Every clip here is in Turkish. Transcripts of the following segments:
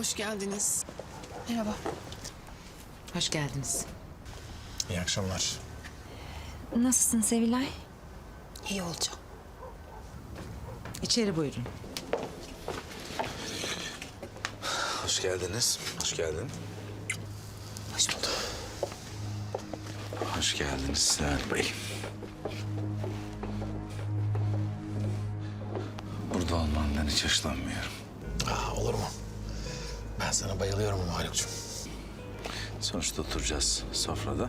Hoş geldiniz. Merhaba. Hoş geldiniz. İyi akşamlar. Nasılsın Sevilay? İyi olacağım. İçeri buyurun. Hoş geldiniz. Hoş geldin. Hoş bulduk. Hoş geldiniz Seher Bey. Burada olmandan hiç hoşlanmıyorum. Aa, olur mu? Ben sana bayılıyorum ama Haluk'cum. Sonuçta oturacağız sofrada.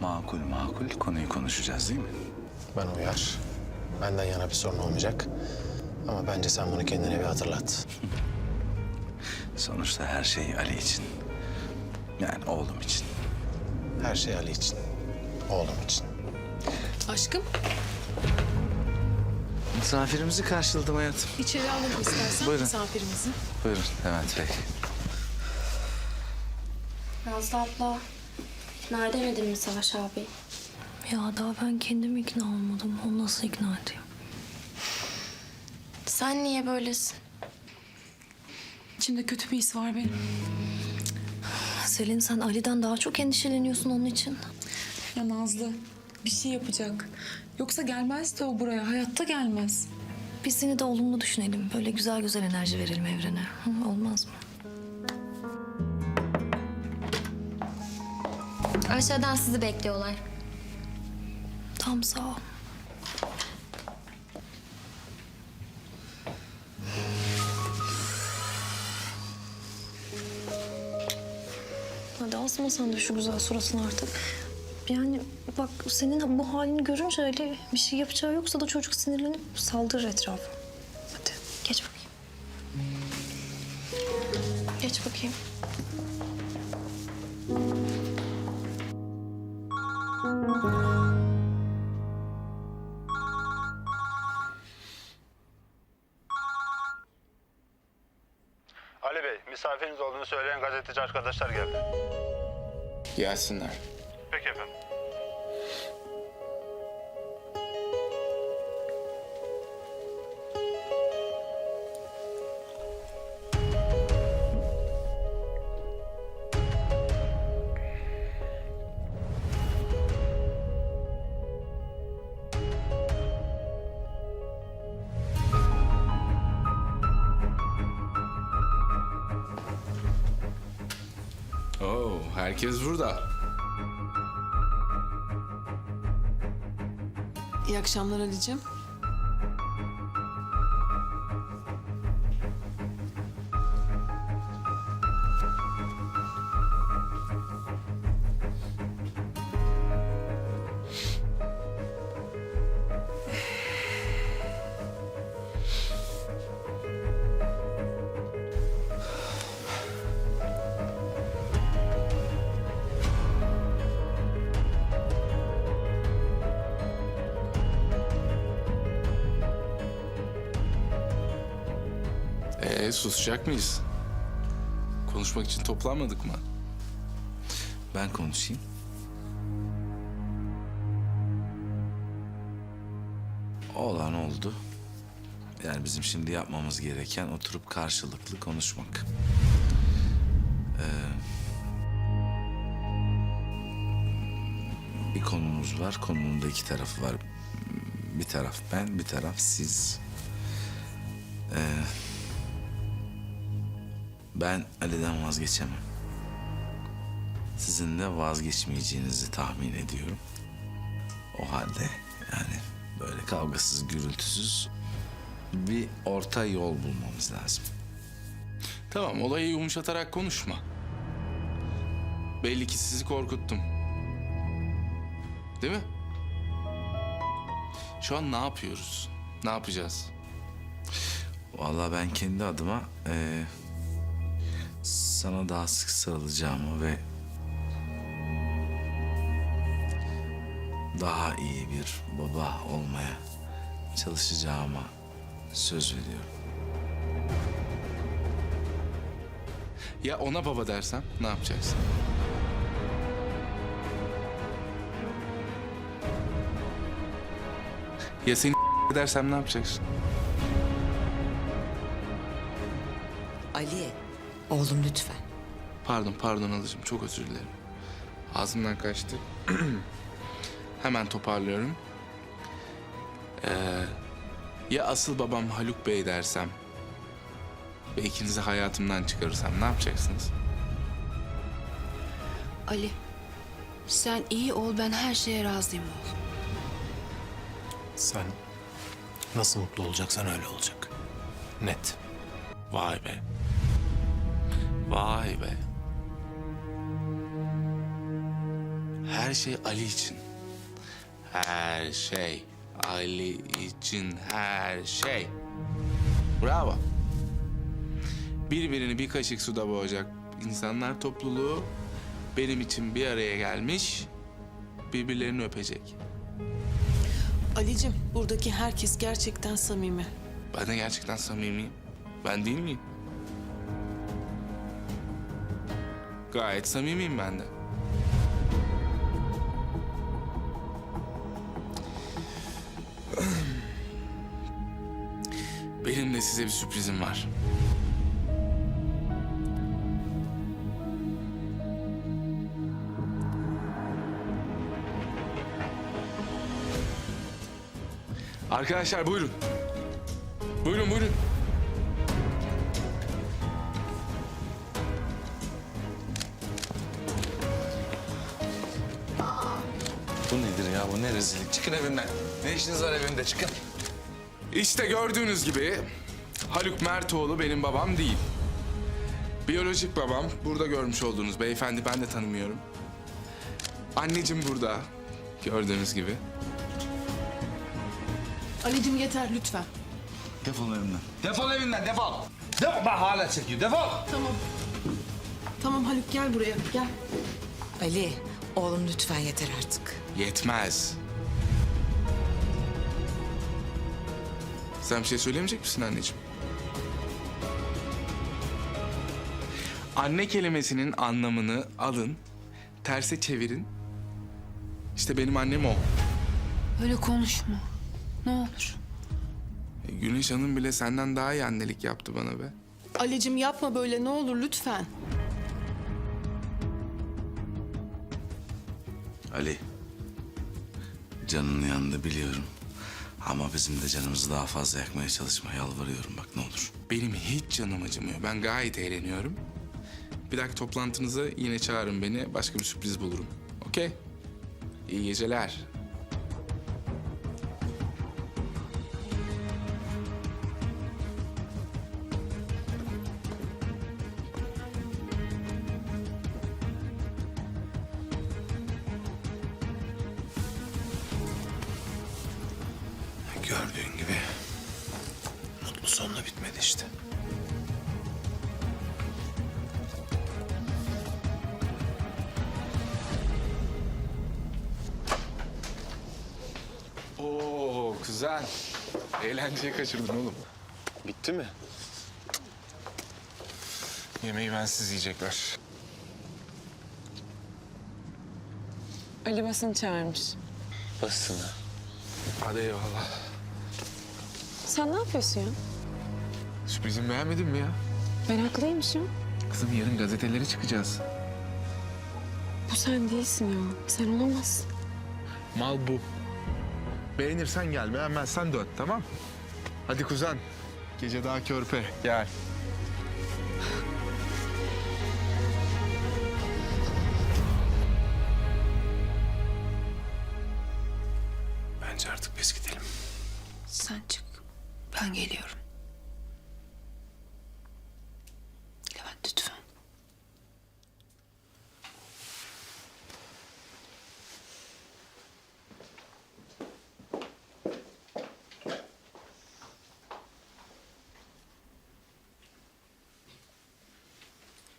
Makul makul konuyu konuşacağız değil mi? Ben uyar. Benden yana bir sorun olmayacak. Ama bence sen bunu kendine bir hatırlat. Sonuçta her şey Ali için. Yani oğlum için. Her şey Ali için. Oğlum için. Aşkım Misafirimizi karşıladım hayatım. içeri alalım istersen Buyurun. misafirimizi. Buyurun Levent Bey. Nazlı abla, nerede demedin mi Savaş abi? Ya daha ben kendim ikna olmadım. Onu nasıl ikna edeyim? Sen niye böylesin? İçimde kötü bir his var benim. Selin sen Ali'den daha çok endişeleniyorsun onun için. Ya Nazlı bir şey yapacak. Yoksa gelmez de o buraya. Hayatta gelmez. Biz seni de olumlu düşünelim. Böyle güzel güzel enerji verelim evrene. Hı, olmaz mı? Aşağıdan sizi bekliyorlar. Tam sağ ol. Hadi asma sen de şu güzel suratını artık. Yani bak senin bu halini görünce öyle bir şey yapacağı yoksa da çocuk sinirlenip saldırır etrafa. Hadi geç bakayım. Geç bakayım. Ali Bey, misafiriniz olduğunu söyleyen gazeteci arkadaşlar geldi. Gelsinler. Herkes burada. İyi akşamlar Ali'cim. Ee, susacak mıyız? Konuşmak için toplanmadık mı? Ben konuşayım. Olan oldu. Yani bizim şimdi yapmamız gereken oturup karşılıklı konuşmak. Ee, bir konumuz var. Konunun da iki tarafı var. Bir taraf ben, bir taraf siz. Ee, ben Ali'den vazgeçemem. Sizin de vazgeçmeyeceğinizi tahmin ediyorum. O halde yani böyle kavgasız, gürültüsüz bir orta yol bulmamız lazım. Tamam, olayı yumuşatarak konuşma. Belli ki sizi korkuttum. Değil mi? Şu an ne yapıyoruz? Ne yapacağız? Vallahi ben kendi adıma eee, sana daha sık sarılacağımı ve daha iyi bir baba olmaya çalışacağıma söz veriyorum. Ya ona baba dersem ne yapacaksın? Ya seni dersem ne yapacaksın? Ali, Oğlum lütfen. Pardon, pardon alıcım. Çok özür dilerim. Ağzımdan kaçtı. Hemen toparlıyorum. Ee, ya asıl babam Haluk Bey dersem ve ikinizi hayatımdan çıkarırsam ne yapacaksınız? Ali, sen iyi ol ben her şeye razıyım oğlum. Sen nasıl mutlu olacaksan öyle olacak. Net. Vay be. Vay be. Her şey Ali için. Her şey Ali için her şey. Bravo. Birbirini bir kaşık suda boğacak insanlar topluluğu benim için bir araya gelmiş, birbirlerini öpecek. Ali'cim buradaki herkes gerçekten samimi. Ben de gerçekten samimiyim. Ben değil miyim? Gayet samimiyim ben de. Benim de size bir sürprizim var. Arkadaşlar buyurun. Buyurun buyurun. Rezillik? Çıkın evimden. Ne işiniz var evimde? Çıkın. İşte gördüğünüz gibi Haluk Mertoğlu benim babam değil. Biyolojik babam burada görmüş olduğunuz beyefendi ben de tanımıyorum. Anneciğim burada gördüğünüz gibi. Ali'cim yeter lütfen. Defol evimden. Defol evimden defol. Defol. Bak hala çekiyor. Defol. Tamam. Tamam Haluk gel buraya gel. Ali, oğlum lütfen yeter artık. Yetmez. Sen bir şey söylemeyecek misin anneciğim? Anne kelimesinin anlamını alın, terse çevirin. İşte benim annem o. Öyle konuşma. Ne olur. E, Güneş Hanım bile senden daha iyi annelik yaptı bana be. Ali'cim yapma böyle ne olur lütfen. Ali. Canının yanında biliyorum. Ama bizim de canımızı daha fazla yakmaya çalışma. Yalvarıyorum bak ne olur. Benim hiç canım acımıyor. Ben gayet eğleniyorum. Bir dahaki toplantınıza yine çağırın beni. Başka bir sürpriz bulurum. Okey? İyi geceler. Gördüğün gibi mutlu sonla bitmedi işte. Oo güzel. Eğlenceyi kaçırdın oğlum. Bitti mi? Yemeği bensiz yiyecekler. Ali basın çağırmış. Basını. Hadi eyvallah. Sen ne yapıyorsun ya? Sürprizimi beğenmedin mi ya? Ben haklıymışım. Kızım yarın gazetelere çıkacağız. Bu sen değilsin ya. Sen olamazsın. Mal bu. Beğenirsen gel, beğenmezsen dön tamam? Hadi kuzen. Gece daha körpe. Gel. Ben geliyorum. Levent lütfen.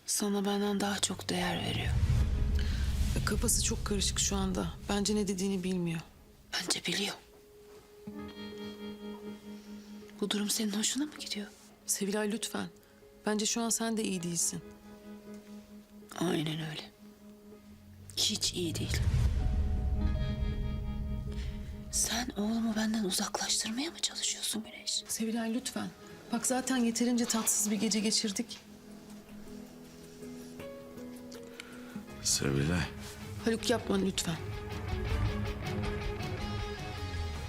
Sana benden daha çok değer veriyor. Kafası çok karışık şu anda. Bence ne dediğini bilmiyor. Bence biliyor. Bu durum senin hoşuna mı gidiyor? Sevilay lütfen. Bence şu an sen de iyi değilsin. Aynen öyle. Hiç iyi değil. Sen oğlumu benden uzaklaştırmaya mı çalışıyorsun Güneş? Sevilay lütfen. Bak zaten yeterince tatsız bir gece geçirdik. Sevilay, Haluk yapma lütfen.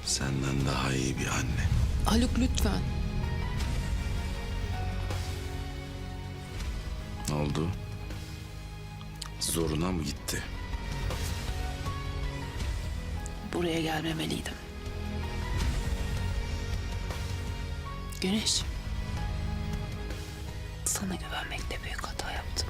senden daha iyi bir anne. Haluk lütfen. Ne oldu? Zoruna mı gitti? Buraya gelmemeliydim. Güneş. Sana güvenmekte büyük hata yaptım.